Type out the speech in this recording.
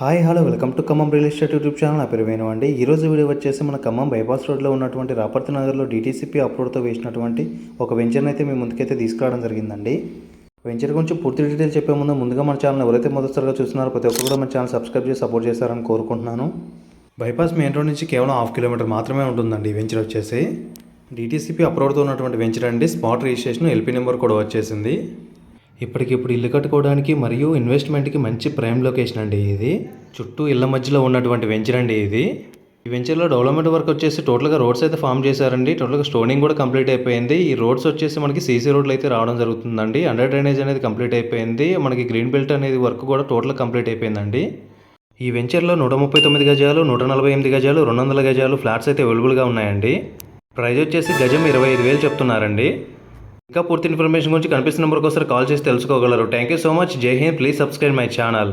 Hi hello welcome to Khammam real estate YouTube channel. నా పేరు వేణు అండి. ఈ రోజు వీడియో వచ్చేసి మన ఖమ్మం బైపాస్ రోడ్లో ఉన్నటువంటి రాపర్తి నగర్లో డీటీసీపీ అప్రూవ్తో వేసినటువంటి ఒక వెంచర్ని అయితే మీ ముందుకైతే తీసుకురావడం జరిగిందండి. వెంచర్ గురించి పూర్తి డీటెయిల్స్ చెప్పే ముందు ముందుగా మన ఛానల్ ఎవరైతే మొదటిసారిగా చూస్తున్నారో ప్రతి ఒక్కరు కూడా మన ఛానల్ సబ్స్క్రైబ్ చేసి సపోర్ట్ చేస్తారని కోరుకుంటున్నాను. బైపాస్ మెయిన్ రోడ్ నుంచి కేవలం హాఫ్ కిలోమీటర్ మాత్రమే ఉంటుందండి వెంచర్ వచ్చేసి. డీటీసీపీ అప్రూవ్తో ఉన్నటువంటి వెంచర్ అండి. స్పాట్ రిజిస్ట్రేషన్ ఎల్పీ నెంబర్ కూడా వచ్చేసింది. ఇప్పటికిప్పుడు ఇల్లు కట్టుకోవడానికి మరియు ఇన్వెస్ట్మెంట్కి మంచి ప్రైమ్ లొకేషన్ అండి ఇది. చుట్టూ ఇళ్ళ మధ్యలో ఉన్నటువంటి వెంచర్ అండి ఇది. ఈ వెంచర్లో డెవలప్మెంట్ వర్క్ వచ్చేసి టోటల్గా రోడ్స్ అయితే ఫామ్ చేశారండి. టోటల్గా స్టోనింగ్ కూడా కంప్లీట్ అయిపోయింది. ఈ రోడ్స్ వచ్చేసి మనకి సీసీ రోడ్లు అయితే రావడం జరుగుతుందండి. అండర్ డ్రైనేజ్ అనేది కంప్లీట్ అయిపోయింది. మనకి గ్రీన్ బెల్ట్ అనేది వర్క్ కూడా టోటల్ కంప్లీట్ అయిపోయిందండి. ఈ వెంచర్లో నూట ముప్పై తొమ్మిది గజాలు నూట నలభై ఎనిమిది గజాలు రెండు వందల గజాలు ఫ్లాట్స్ అయితే అవైలబుల్గా ఉన్నాయండి. ప్రైజ్ వచ్చేసి గజం ఇరవై ఐదు వేలు చెప్తున్నారండి. ఇంకా పూర్తి ఇన్ఫర్మేషన్ గురించి కనిపిస్తున్న నెంబర్కి ఒకసారి కాల్ చేసి తెలుసుకోగలరు. Thank you so much. Jai Hind. Please subscribe my channel.